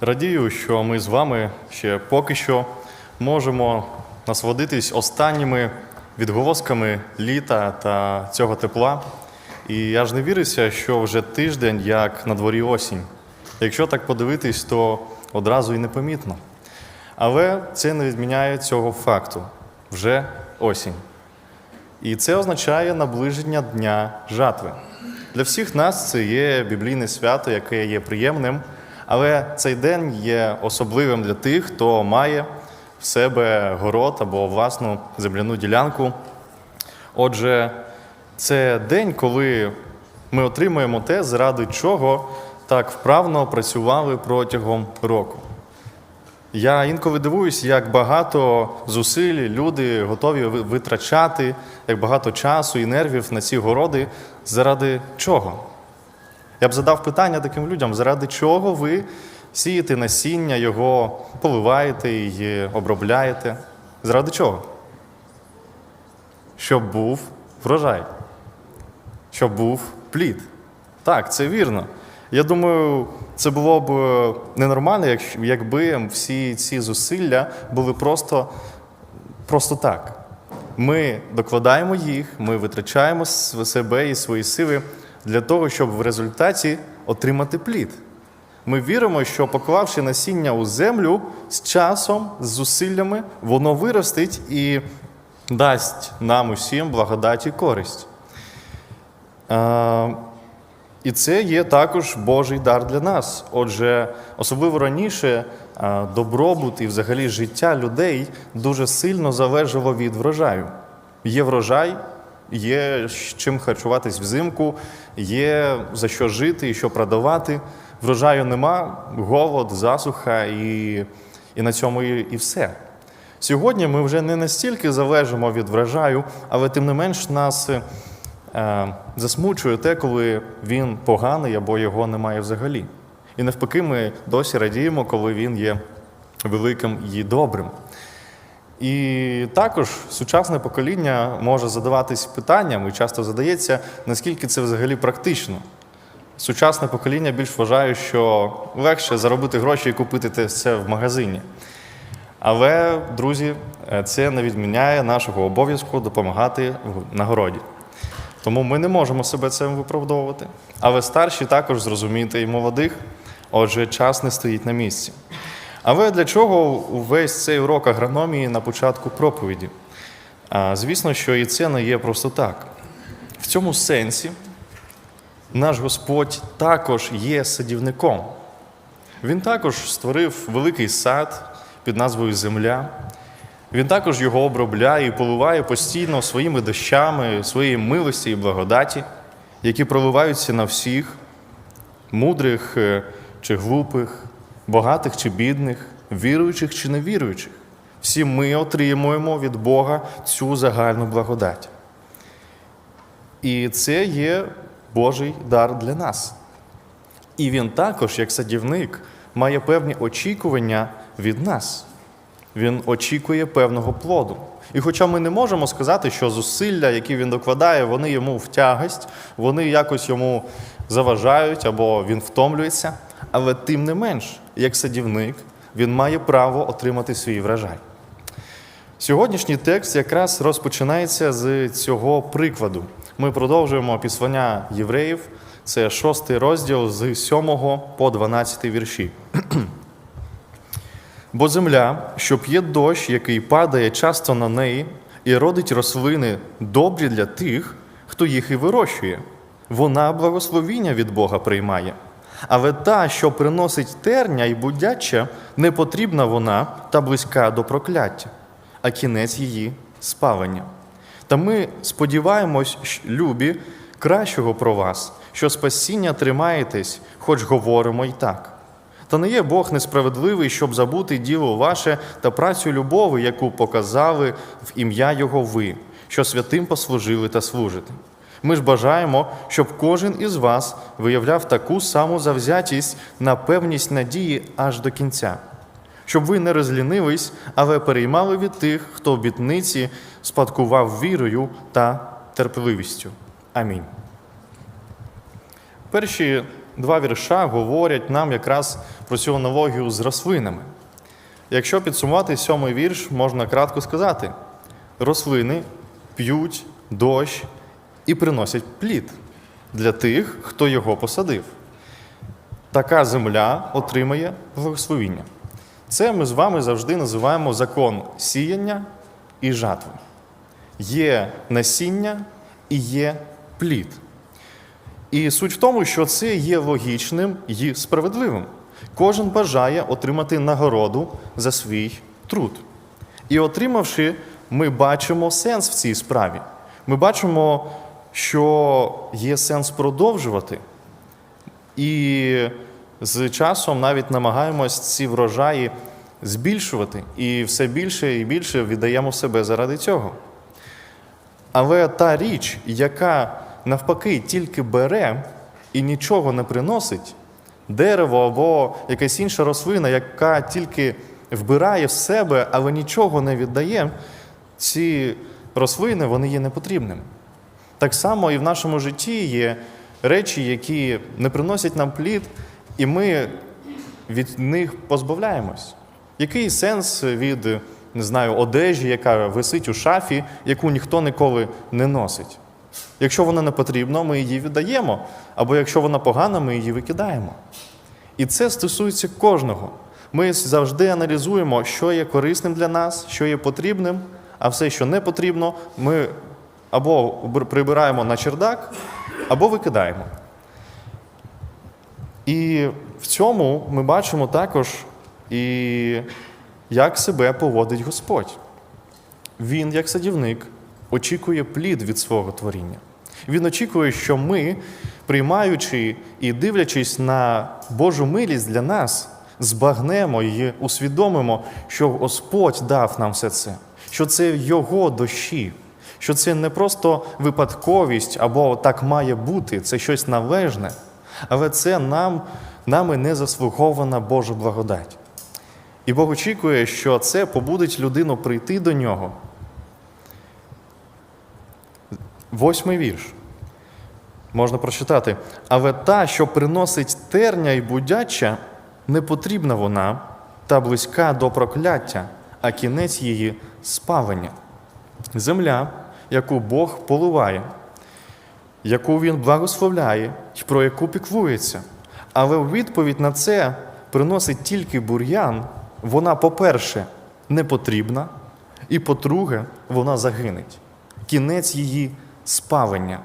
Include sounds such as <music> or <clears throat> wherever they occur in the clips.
Радію, що ми з вами ще поки що можемо насолодитись останніми відголосками літа та цього тепла. І я ж не вірюся, що вже тиждень, як на дворі осінь. Якщо так подивитись, то одразу і непомітно. Але це не відміняє цього факту вже осінь. І це означає наближення дня жатви. Для всіх нас це є біблійне свято, яке є приємним, але цей день є особливим для тих, хто має в себе город або власну земляну ділянку. Отже, це день, коли ми отримуємо те, заради чого так вправно працювали протягом року. Я інколи дивуюсь, як багато зусиль люди готові витрачати, як багато часу і нервів на ці городи. Заради чого? Я б задав питання таким людям: заради чого ви сієте насіння, його поливаєте і обробляєте? Заради чого? Щоб був врожай, щоб був плід. Так, це вірно. Я думаю, це було б е, ненормально, якби всі ці зусилля були просто, просто так. Ми докладаємо їх, ми витрачаємо себе і свої сили для того, щоб в результаті отримати плід. Ми віримо, що поклавши насіння у землю з часом, з зусиллями, воно виростить і дасть нам усім благодать і користь. І це є також Божий дар для нас. Отже, особливо раніше добробут і взагалі життя людей дуже сильно залежало від врожаю. Є врожай, є чим харчуватись взимку, є за що жити і що продавати. Врожаю нема, голод, засуха і, і на цьому і, і все. Сьогодні ми вже не настільки залежимо від врожаю, але тим не менш нас е, засмучує те, коли він поганий або його немає взагалі. І навпаки, ми досі радіємо, коли він є великим і добрим. І також сучасне покоління може задаватись питанням і часто задається, наскільки це взагалі практично. Сучасне покоління більш вважає, що легше заробити гроші і купити все в магазині. Але, друзі, це не відміняє нашого обов'язку допомагати на городі. Тому ми не можемо себе цим виправдовувати. Але старші також зрозуміти і молодих, отже, час не стоїть на місці. Але для чого увесь цей урок агрономії на початку проповіді? А, Звісно, що і це не є просто так. В цьому сенсі наш Господь також є садівником. Він також створив великий сад під назвою Земля. Він також його обробляє і поливає постійно своїми дощами, своєї милості і благодаті, які проливаються на всіх, мудрих е, чи глупих, багатих чи бідних, віруючих чи невіруючих. Всі ми отримуємо від Бога цю загальну благодать. І це є Божий дар для нас. І він також, як садівник, має певні очікування від нас. Він очікує певного плоду. І хоча ми не можемо сказати, що зусилля, які він докладає, вони йому в тягость, вони якось йому заважають або він втомлюється, але тим не менш, як садівник, він має право отримати свій врожай. Сьогоднішній текст якраз розпочинається з цього прикладу. Ми продовжуємо післання євреїв, це шостий розділ з 7 по 12 вірші. <clears throat> Бо земля, що п'є дощ, який падає часто на неї, і родить рослини добрі для тих, хто їх і вирощує, вона благословіння від Бога приймає. Але та, що приносить терня і будяча, не потрібна вона та близька до прокляття, а кінець її спалення. Та ми сподіваємось, любі, кращого про вас, що спасіння тримаєтесь, хоч говоримо й так. Та не є Бог несправедливий, щоб забути діло ваше та працю любові, яку показали в ім'я Його ви, що святим послужили та служите. Ми ж бажаємо, щоб кожен із вас виявляв таку саму завзятість на певність надії аж до кінця, щоб ви не розлінились, але переймали від тих, хто обітниці спадкував вірою та терпеливістю. Амінь. Перші два вірша говорять нам якраз про цю аналогію з рослинами. Якщо підсумувати сьомий вірш, можна кратко сказати: рослини п'ють дощ і приносять плід для тих, хто його посадив. Така земля отримає благословіння. Це ми з вами завжди називаємо закон сіяння і жатви. Є насіння і є плід. І суть в тому, що це є логічним і справедливим. Кожен бажає отримати нагороду за свій труд. І отримавши, ми бачимо сенс в цій справі. Ми бачимо, що є сенс продовжувати. І з часом навіть намагаємось ці врожаї збільшувати, і все більше і більше віддаємо себе заради цього. Але та річ, яка навпаки тільки бере і нічого не приносить, дерево або якась інша рослина, яка тільки вбирає в себе, але нічого не віддає, ці рослини вони є непотрібними. Так само і в нашому житті є речі, які не приносять нам плід, і ми від них позбавляємось. Який сенс від не знаю, одежі, яка висить у шафі, яку ніхто ніколи не носить? Якщо вона не потрібна, ми її віддаємо, або якщо вона погана, ми її викидаємо. І це стосується кожного. Ми завжди аналізуємо, що є корисним для нас, що є потрібним, а все, що не потрібно, ми або прибираємо на чердак, або викидаємо. І в цьому ми бачимо також і як себе поводить Господь. Він, як садівник, очікує плід від свого творіння. Він очікує, що ми, приймаючи і дивлячись на Божу милість для нас, збагнемо і усвідомимо, що Господь дав нам все це, що це Його дощі, що це не просто випадковість або так має бути, це щось належне, але це нам, нами не заслугована Божа благодать. І Бог очікує, що це побудить людину прийти до нього. Восьмий вірш. Можна прочитати. Але та, що приносить терня і будяча, не потрібна вона, та близька до прокляття, а кінець її спалення. Земля, яку Бог поливає, яку Він благословляє і про яку піклується. Але у відповідь на це приносить тільки бур'ян, вона, по-перше, не потрібна, і по-друге, вона загинеть. Кінець її спалення.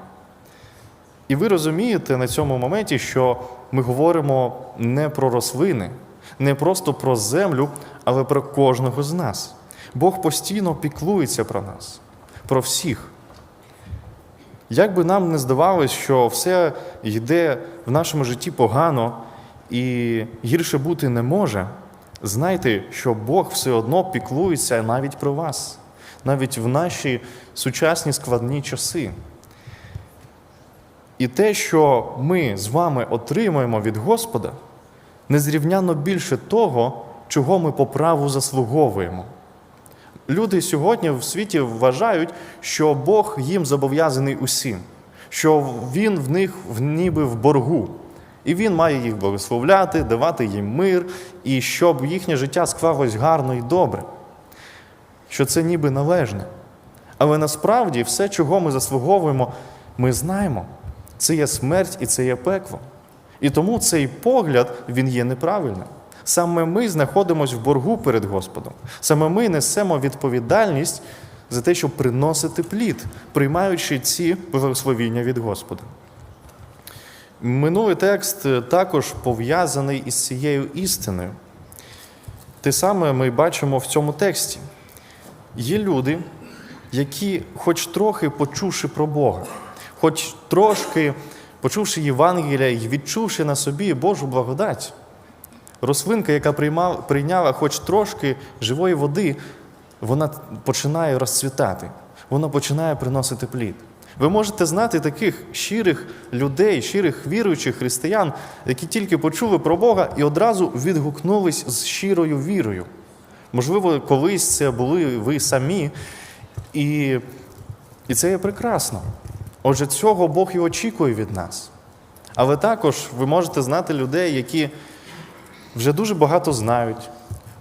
І ви розумієте на цьому моменті, що ми говоримо не про рослини, не просто про землю, але про кожного з нас. Бог постійно піклується про нас, про всіх. Як би нам не здавалось, що все йде в нашому житті погано і гірше бути не може, знайте, що Бог все одно піклується навіть про вас, навіть в наші сучасні складні часи. І те, що ми з вами отримаємо від Господа, незрівняно більше того, чого ми по праву заслуговуємо. Люди сьогодні в світі вважають, що Бог їм зобов'язаний усім, що Він в них ніби в боргу, і Він має їх благословляти, давати їм мир, і щоб їхнє життя склалось гарно і добре, що це ніби належне. Але насправді все, чого ми заслуговуємо, ми знаємо. Це є смерть і це є пекло. І тому цей погляд він є неправильним. Саме ми знаходимося в боргу перед Господом. Саме ми несемо відповідальність за те, щоб приносити плід, приймаючи ці благословіння від Господа. Минулий текст також пов'язаний із цією істиною. Те саме ми бачимо в цьому тексті. Є люди, які, хоч трохи почувши про Бога, хоч трошки почувши Євангелія і відчувши на собі Божу благодать, рослинка, яка прийняла хоч трошки живої води, вона починає розцвітати, вона починає приносити плід. Ви можете знати таких щирих людей, щирих віруючих християн, які тільки почули про Бога і одразу відгукнулись з щирою вірою. Можливо, колись це були ви самі, і, і це є прекрасно. Отже, цього Бог і очікує від нас. Але також ви можете знати людей, які вже дуже багато знають,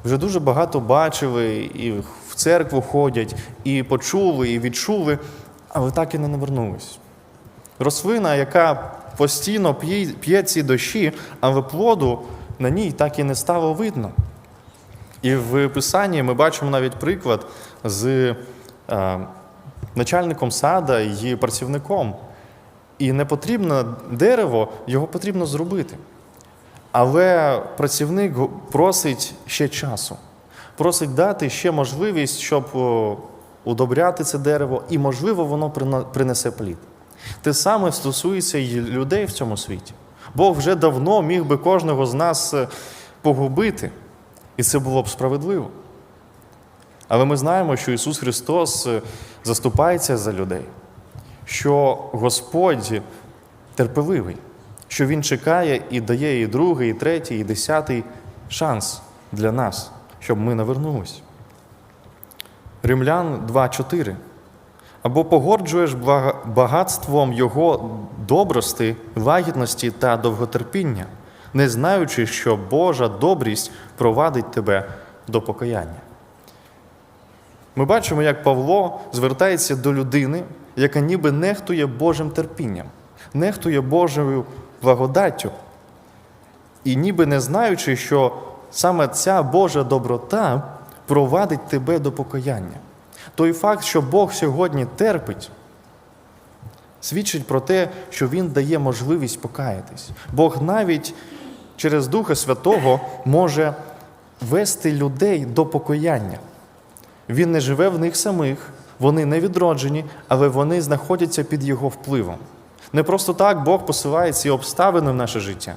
вже дуже багато бачили, і в церкву ходять, і почули, і відчули, але так і не навернулись. Рослина, яка постійно п'є, ці дощі, але плоду на ній так і не стало видно. І в Писанні ми бачимо навіть приклад з е, начальником сада і працівником. І не потрібно дерево, його потрібно зробити. Але працівник просить ще часу, просить дати ще можливість, щоб удобряти це дерево, і, можливо, воно принесе плід. Те саме стосується і людей в цьому світі. Бог вже давно міг би кожного з нас е, погубити, і це було б справедливо. Але ми знаємо, що Ісус Христос е, заступається за людей, що Господь терпеливий, що Він чекає і дає і другий, і третій, і десятий шанс для нас, щоб ми навернулись. Римлян 2.4. Або погоджуєш багатством Його добрости, лагідності та довготерпіння, не знаючи, що Божа добрість провадить тебе до покаяння. Ми бачимо, як Павло звертається до людини, яка ніби нехтує Божим терпінням, нехтує Божою благодаттю, і ніби не знаючи, що саме ця Божа доброта провадить тебе до покаяння. Той факт, що Бог сьогодні терпить, свідчить про те, що Він дає можливість покаятись. Бог навіть через Духа Святого може вести людей до покаяння. Він не живе в них самих, вони не відроджені, але вони знаходяться під його впливом. Не просто так Бог посилає ці обставини в наше життя.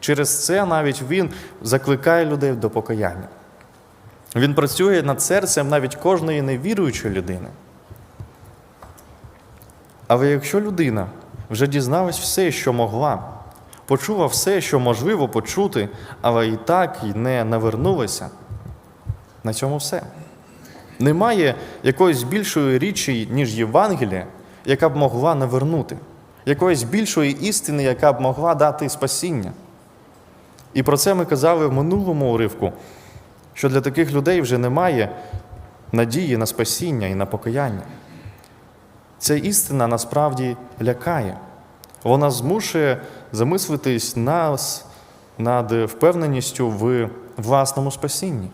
Через це навіть Він закликає людей до покаяння. Він працює над серцем навіть кожної невіруючої людини. Але якщо людина вже дізналась все, що могла, почула все, що можливо почути, але і так і не навернулася, на цьому все. Немає якоїсь більшої річі, ніж Євангелія, яка б могла навернути, якоїсь більшої істини, яка б могла дати спасіння. І про це ми казали в минулому уривку, що для таких людей вже немає надії на спасіння і на покаяння. Ця істина насправді лякає. Вона змушує замислитись нас над впевненістю в власному спасінні.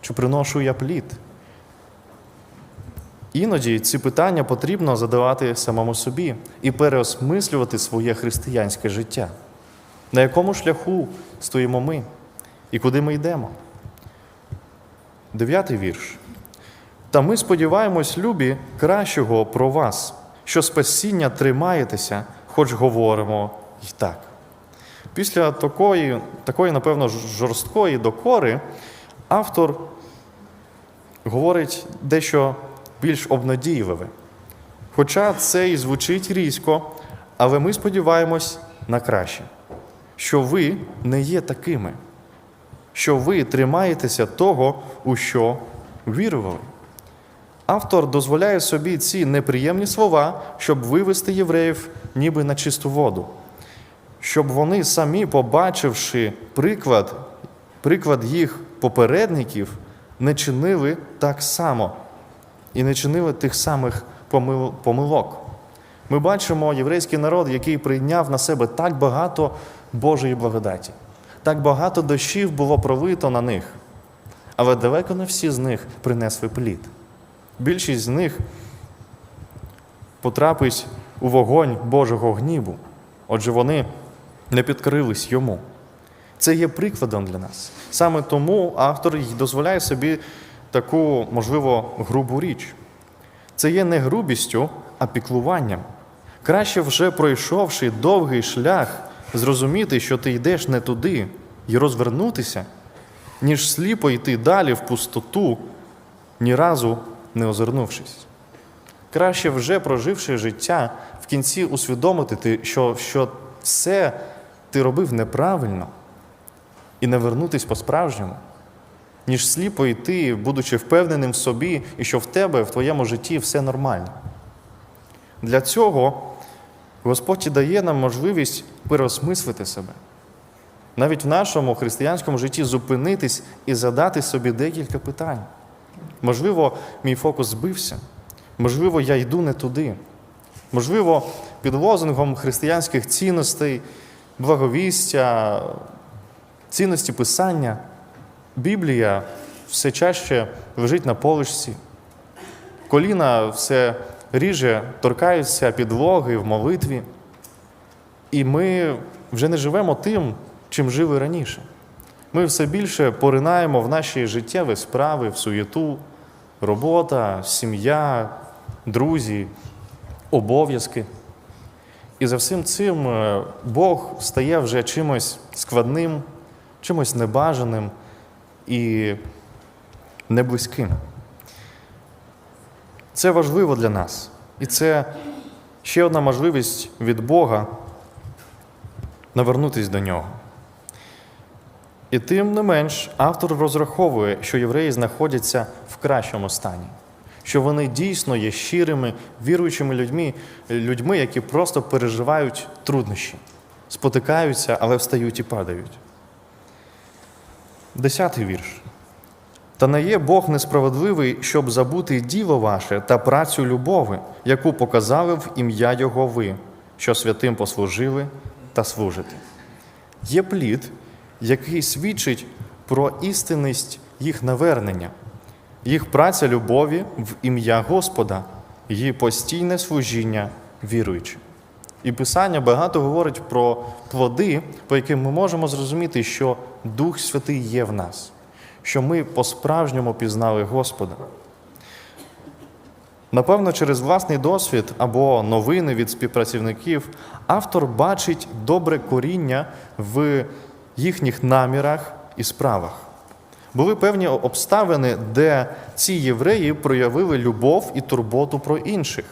Чи приношу я плід? Іноді ці питання потрібно задавати самому собі і переосмислювати своє християнське життя. На якому шляху стоїмо ми і куди ми йдемо? Дев'ятий вірш. Та ми сподіваємось, любі, кращого про вас, що спасіння тримаєтеся, хоч говоримо й так. Після такої, такої, напевно, жорсткої докори автор говорить дещо більш обнадійливе. Хоча це і звучить різко, але ми сподіваємось на краще, що ви не є такими, що ви тримаєтеся того, у що вірували. Автор дозволяє собі ці неприємні слова, щоб вивести євреїв ніби на чисту воду, щоб вони самі, побачивши приклад, приклад їх попередників, не чинили так само і не чинили тих самих помилок. Ми бачимо єврейський народ, який прийняв на себе так багато Божої благодаті, так багато дощів було пролито на них, але далеко не всі з них принесли плід. Більшість з них потрапить у вогонь Божого гніву, отже, вони не підкрились йому. Це є прикладом для нас. Саме тому автор дозволяє собі таку, можливо, грубу річ. Це є не грубістю, а піклуванням. Краще вже пройшовши довгий шлях, зрозуміти, що ти йдеш не туди, і розвернутися, ніж сліпо йти далі в пустоту, ні разу не озирнувшись. Краще вже проживши життя, в кінці усвідомити, що, що це ти робив неправильно, і не вернутись по-справжньому, ніж сліпо йти, будучи впевненим в собі, і що в тебе, в твоєму житті все нормально. Для цього Господь дає нам можливість переосмислити себе. Навіть в нашому християнському житті зупинитись і задати собі декілька питань. Можливо, мій фокус збився, можливо, я йду не туди. Можливо, під лозунгом християнських цінностей, благовістя, цінності писання, Біблія все чаще лежить на полишці. Коліна все ріже торкаються підлоги в молитві. І ми вже не живемо тим, чим жили раніше. Ми все більше поринаємо в наші життєві справи, в суєту, робота, сім'я, друзі, обов'язки. І за всім цим е, Бог стає вже чимось складним, чимось небажаним і неблизьким. Це важливо для нас. І це ще одна можливість від Бога навернутися до нього. І тим не менш, автор розраховує, що євреї знаходяться в кращому стані, що вони дійсно є щирими, віруючими людьми, людьми, які просто переживають труднощі, спотикаються, але встають і падають. Десятий вірш. Та не є Бог несправедливий, щоб забути діло ваше та працю любови, яку показали в ім'я Його ви, що святим послужили та служите. Є плід, який свідчить про істинність їх навернення, їх праця любові в ім'я Господа, її постійне служіння віруючим. І Писання багато говорить про плоди, по яким ми можемо зрозуміти, що Дух Святий є в нас, що ми по-справжньому пізнали Господа. Напевно, через власний досвід або новини від співпрацівників автор бачить добре коріння в їхніх намірах і справах. Були певні обставини, де ці євреї проявили любов і турботу про інших.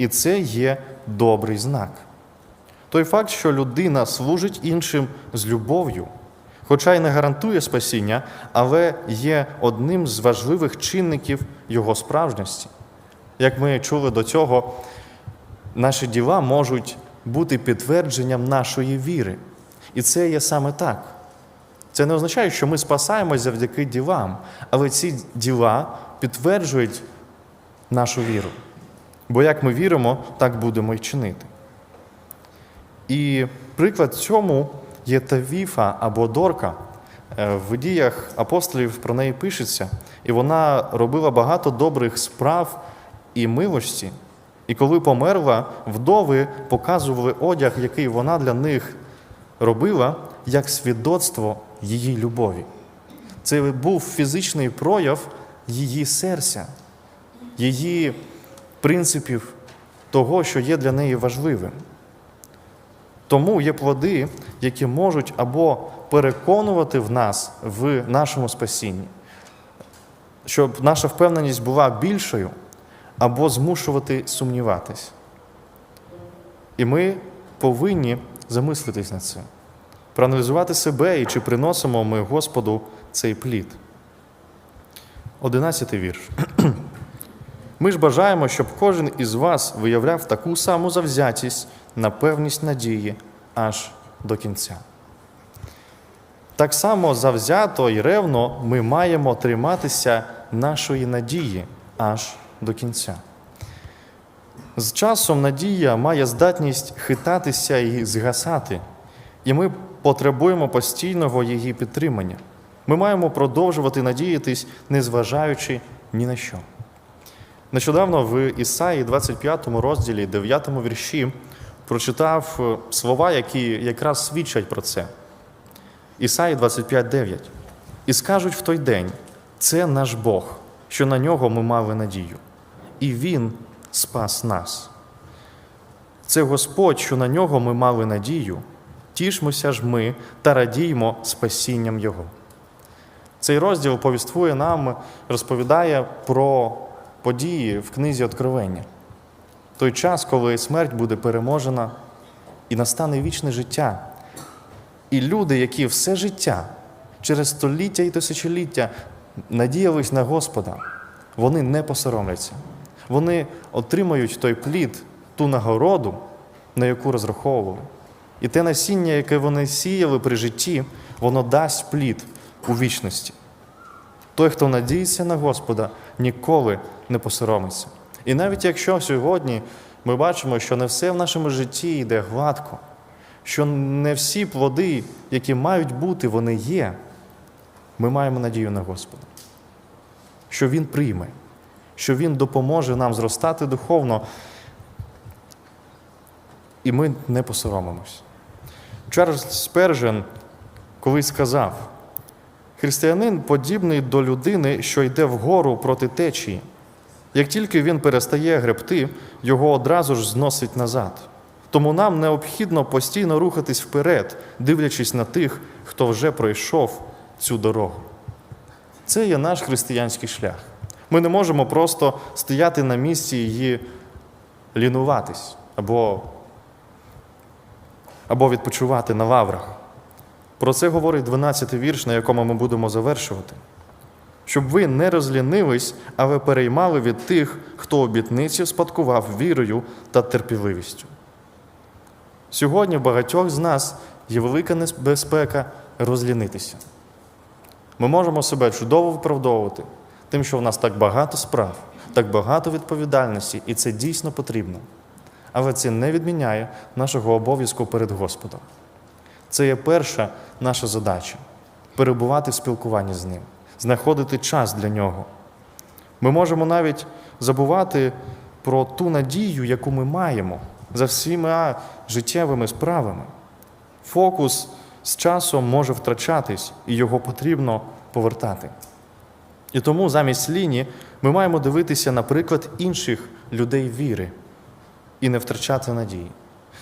І це є добрий знак. Той факт, що людина служить іншим з любов'ю, хоча й не гарантує спасіння, але є одним з важливих чинників його справжності. Як ми чули до цього, наші діла можуть бути підтвердженням нашої віри. І це є саме так. Це не означає, що ми спасаємось завдяки ділам, але ці діла підтверджують нашу віру. Бо як ми віримо, так будемо й чинити. І приклад цьому є Тавіфа або Дорка. Е, В діях апостолів про неї пишеться, і вона робила багато добрих справ і милості. І коли померла, вдови показували одяг, який вона для них робила, як свідоцтво її любові. Це був фізичний прояв її серця, її принципів того, що є для неї важливим. Тому є плоди, які можуть або переконувати в нас в нашому спасінні, щоб наша впевненість була більшою, або змушувати сумніватись. І ми повинні замислитись над цим, проаналізувати себе і чи приносимо ми Господу цей плід. Одинадцятий вірш. <clears throat> Ми ж бажаємо, щоб кожен із вас виявляв таку саму завзятість на певність надії аж до кінця. Так само завзято і ревно ми маємо триматися нашої надії аж до кінця. З часом надія має здатність хитатися і згасати, і ми потребуємо постійного її підтримання. Ми маємо продовжувати надіятись, незважаючи ні на що. Нещодавно в Ісаї, 25 розділі, 9 вірші, прочитав е, слова, які якраз свідчать про це. Ісаї 25,9. І скажуть в той день: це наш Бог, що на нього ми мали надію, і Він спас нас. Це Господь, що на нього ми мали надію, тішмося ж ми та радіймо спасінням Його. Цей розділ повіствує нам, розповідає про події в книзі Откровення. Той час, коли смерть буде переможена і настане вічне життя. І люди, які все життя через століття і тисячоліття надіялись на Господа, вони не посоромляться. Вони отримають той плід, ту нагороду, на яку розраховували. І те насіння, яке вони сіяли при житті, воно дасть плід у вічності. Той, хто надіється на Господа, ніколи не посоромиться. І навіть якщо сьогодні ми бачимо, що не все в нашому житті йде гладко, що не всі плоди, які мають бути, вони є, ми маємо надію на Господа, що Він прийме, що Він допоможе нам зростати духовно, і ми не посоромимось. Чарльз Спержен колись сказав, християнин подібний до людини, що йде вгору проти течії. Як тільки він перестає гребти, його одразу ж зносить назад. Тому нам необхідно постійно рухатись вперед, дивлячись на тих, хто вже пройшов цю дорогу. Це є наш християнський шлях. Ми не можемо просто стояти на місці і лінуватись або, або відпочивати на лаврах. Про це говорить 12-й вірш, на якому ми будемо завершувати. Щоб ви не розлінились, але переймали від тих, хто обітниці спадкував вірою та терпіливістю. Сьогодні в багатьох з нас є велика небезпека розлінитися. Ми можемо себе чудово виправдовувати тим, що в нас так багато справ, так багато відповідальності, і це дійсно потрібно. Але це не відміняє нашого обов'язку перед Господом. Це є перша наша задача перебувати в спілкуванні з ним, знаходити час для нього. Ми можемо навіть забувати про ту надію, яку ми маємо за всіма життєвими справами. Фокус з часом може втрачатись, і його потрібно повертати. І тому замість ліні ми маємо дивитися на приклад інших людей віри і не втрачати надії.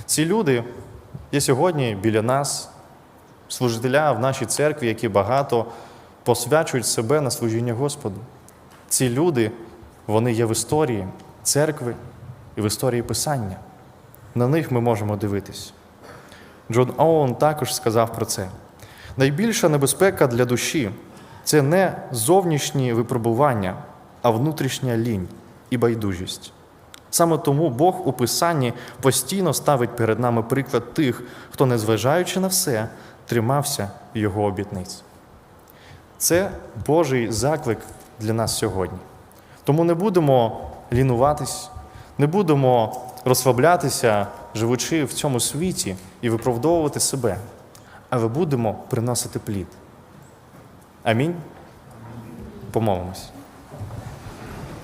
Ці люди є сьогодні біля нас, служителя в нашій церкві, які багато посвячують себе на служіння Господу. Ці люди, вони є в історії церкви і в історії Писання. На них ми можемо дивитись. Джон Оуен також сказав про це. Найбільша небезпека для душі це не зовнішні випробування, а внутрішня лінь і байдужість. Саме тому Бог у Писанні постійно ставить перед нами приклад тих, хто, незважаючи на все, тримався його обітниць. Це Божий заклик для нас сьогодні. Тому не будемо лінуватись, не будемо розслаблятися, живучи в цьому світі і виправдовувати себе, але будемо приносити плід. Амінь. Помолимось.